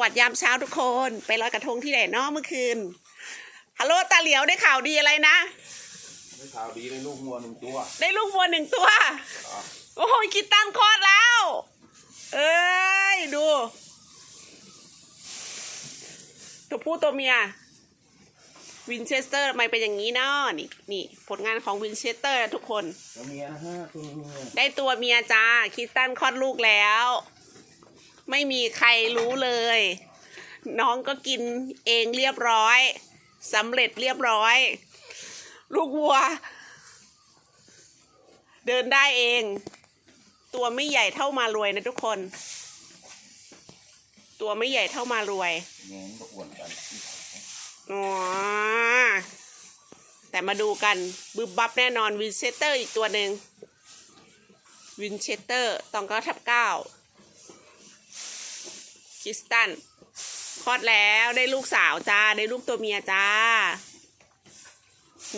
วัสดียามเช้าทุกคน ไปลอยกระทงที่ไหนเนาะเมื่อคืนฮัลโหลตาเหลียวได้ข่าวดีอะไรนะได้ข่าวดีได้ลูกงัวหนึ่งตัว ได้ลูกวัวหนึ่งตัวอะโอ้ยคิดตั้งคลอดแล้ว เอ้ยดู ตัวผู้ตัวเมีย วินเชสเตอร์ทำไมเป็นอย่างนี้เนาะนี่นี่ผลงานของวินเชสเตอร์นะทุกคน ตัวเมียนะฮะตัวเมียได้ตัวเมียจ้าคิดตั้นคลอดลูกแล้ว ไม่มีใครรู้เลย น้องก็กินเองเรียบร้อยสำเร็จเรียบร้อย ลูกวัว เดินได้เอง ตัวไม่ใหญ่เท่ามารวยนะทุกคน ตัวไม่ใหญ่เท่ามารวยเงี้ยก็อ้วนกันอ๋อแต่มาดูกันบึบบับแน่นอนวินเชสเตอร์อีกตัวหนึ่งวินเชสเตอร์ตองเก้าทับเก้า คริสตันคลอดแล้วได้ลูกสาวจ้า ได้ลูกตัวเมียจ้า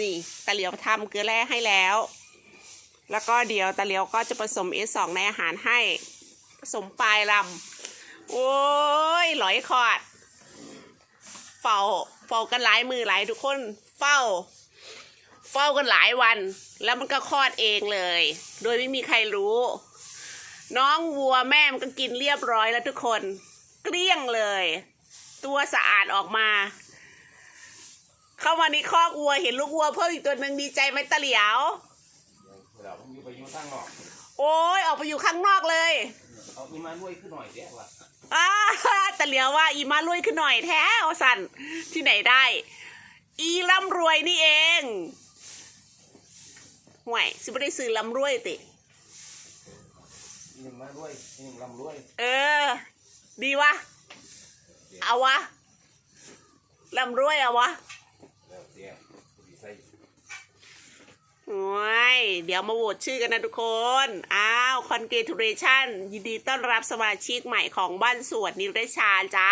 นี่ตาเหลียวทำเกลือแร่ให้แล้ว แล้วก็เดี๋ยวตาเหลียวก็จะผสม S2 ในอาหารให้ ผสมปลายลำโอ้ยหลอยคอด เฝ้าเฝ้ากันหลายมือหลายทุกคนเฝ้า เฝ้ากันหลายวัน แล้วมันก็คลอดเองเลย โดยไม่มีใครรู้ น้องวัวแม่มันก็กินเรียบร้อยแล้วทุกคน เกลี้ยงเลย ตัวสะอาดออกมา เข้ามาในคอกวัวเห็นลูกวัวเพิ่มอีกตัวหนึ่งดีใจไหมตะเหลียวเวลาผมอยู่ไปอยู่ข้างนอกโอ้ยออกไปอยู่ข้างนอกเลยเอาอีมาด้วยขึ้นหน่อยเดี๋ยวว่ะอ้าตะเหลียวว่าอีมาลุยขึ้นหน่อยแท้อสันที่ไหนได้ อีร่ำรวยนี่เองห่วยสิไม่ได้ซื้อร่ำรวยติ อีหนึ่งมาด้วยอีหนึ่งลำรวย เออ ดีวะ เอาวะร่ำรวยเอาวะแล้วเดี๋ยวดีใส่โอ้ยเดี๋ยวมาโหวตชื่อกันนะทุกคน อ้าว congratulation ยินดีต้อนรับสมาชิกใหม่ของบ้านสวนนิรชาจ้า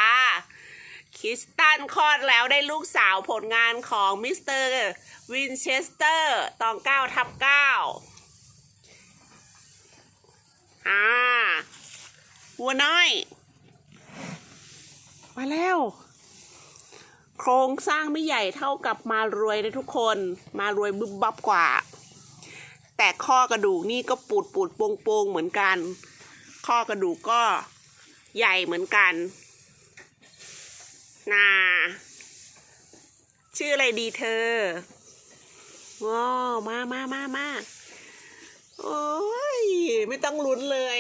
คริสตันคลอดแล้วได้ลูกสาวผลงานของมิสเตอร์วินเชสเตอร์ตองเก้าทับเก้าอ่าวัวน้อย มาแล้ว โครงสร้างไม่ใหญ่เท่ากับมารวยนะทุกคน มารวยบึบบับกว่า แต่ข้อกระดูกนี่ก็ปูดปูดโปงโปงเหมือนกัน ข้อกระดูกก็ใหญ่เหมือนกันนาชื่ออะไรดีเธอว้ามามามามาโอ้ย ไม่ต้องลุ้นเลย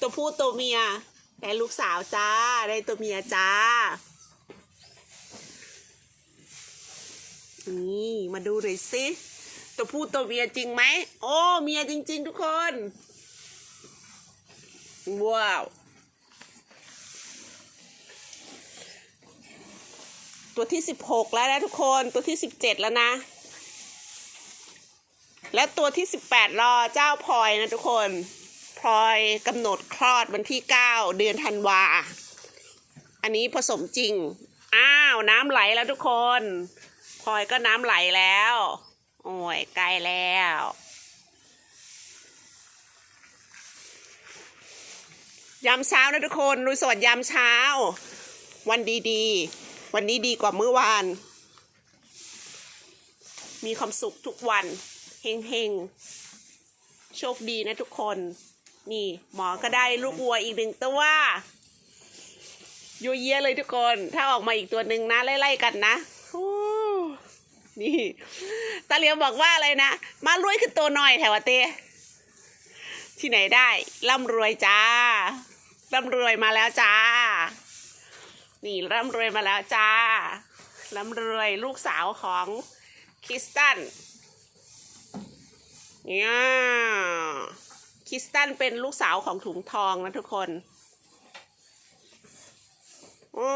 ตัวผู้ตัวเมีย ได้ลูกสาวจ้า ได้ตัวเมียจ้า นี่มาดูหน่อยสิตัวผู้ตัวเมียจริงไหม โอ้ เมียจริง ๆ ทุกคน ว้าว ตัวที่สิบหกแล้วนะทุกคน ตัวที่สิบเจ็ดแล้วนะ และตัวที่สิบแปดรอเจ้าพลอยนะทุกคน ลอยกำหนดคลอดวันที่เก้าเดือนธันวา อันนี้ผสมจริง อ้าวน้ำไหลแล้วทุกคนพลอยก็น้ำไหลแล้ว โอ้ยใกล้แล้วยามเช้านะทุกคนรุยสวัสดยามเช้า วันดีๆ วันนี้ดีกว่าเมื่อวาน มีความสุขทุกวันเฮงๆ โชคดีนะทุกคน นี่ หมอก็ได้ลูกวัวอีกหนึ่งตัวยัวเยียเลยทุกคน ถ้าออกมาอีกตัวหนึ่งนะไล่ๆกันนะนี่ตาเหลียวบอกว่าอะไรนะ มารวยคือตัวหน่อยแถวเตที่ไหนได้ร่ำรวยจ้าร่ำรวยมาแล้วจ้า นี่ร่ำรวยมาแล้วจ้าร่ำรวยลูกสาวของคริสตันเนี่ย คริสตันเป็นลูกสาวของถุงทองนะทุกคนโอ้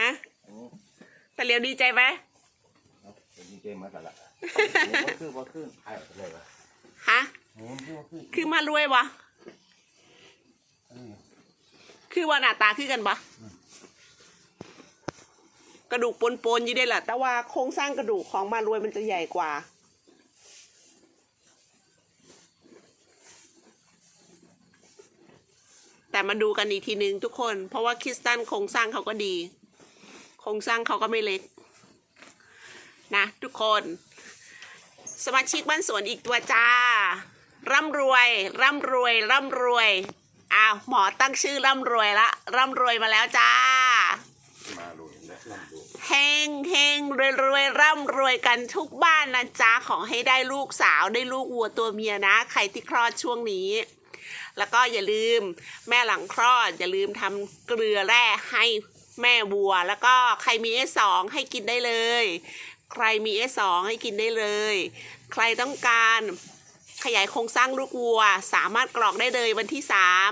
ฮะโอ้ตาเหลียวดีใจไหมเป็นดีเจมาแต่ละว่าคือว่าขึ้นไอ้เลยวะฮะโอ้คือว่าขึ้นคือมารวยวะเออคือว่าหน้าตาคือกันปะกระดูกปนๆอยี่ได้แหละแต่ว่าโครงสร้างกระดูกของมารวยมันจะใหญ่กว่า แต่มาดูกันอีกทีนึงทุกคน เพราะว่าคริสตันโครงสร้างเขาก็ดี โครงสร้างเขาก็ไม่เล็ก นะทุกคน สมาชิกบ้านสวนอีกตัวจ้า ร่ำรวย ร่ำรวย ร่ำรวย อ้าว หมอตั้งชื่อร่ำรวยละ ร่ำรวยมาแล้วจ้าเฮงเฮงรวยรวยร่ำรวยกันทุกบ้านนะจ๊ะ ขอให้ได้ลูกสาวได้ลูกวัวตัวเมียนะ ใครที่คลอดช่วงนี้ แล้วก็อย่าลืมแม่หลังคลอด อย่าลืมทำเกลือแร่ให้แม่วัว แล้วก็ใครมีเอสองให้กินได้เลย ใครมีเอสองให้กินได้เลย ใครต้องการขยายโครงสร้างลูกวัว สามารถกรอกได้เลยวันที่สาม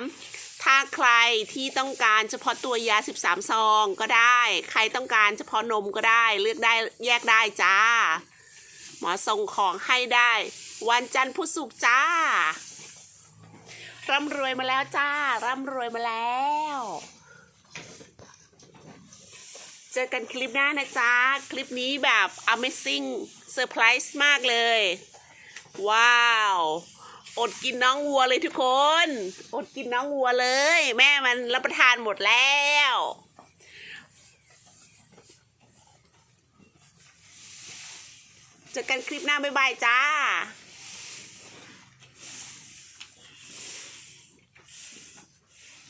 ถ้าใครที่ต้องการเฉพาะตัวยา 13 ซองก็ได้ ใครต้องการเฉพาะนมก็ได้ เลือกได้แยกได้จ้า หมอส่งของให้ได้ วันจันทร์พุธศุกร์จ้า ร่ำรวยมาแล้วจ้า ร่ำรวยมาแล้ว เจอกันคลิปหน้านะจ๊ะคลิปนี้แบบ amazing surprise มากเลย ว้าว อดกินน้องวัวเลยทุกคน อดกินน้องวัวเลย แม่มันรับประทานหมดแล้วเจอกันคลิปหน้า บ๊ายบายจ้า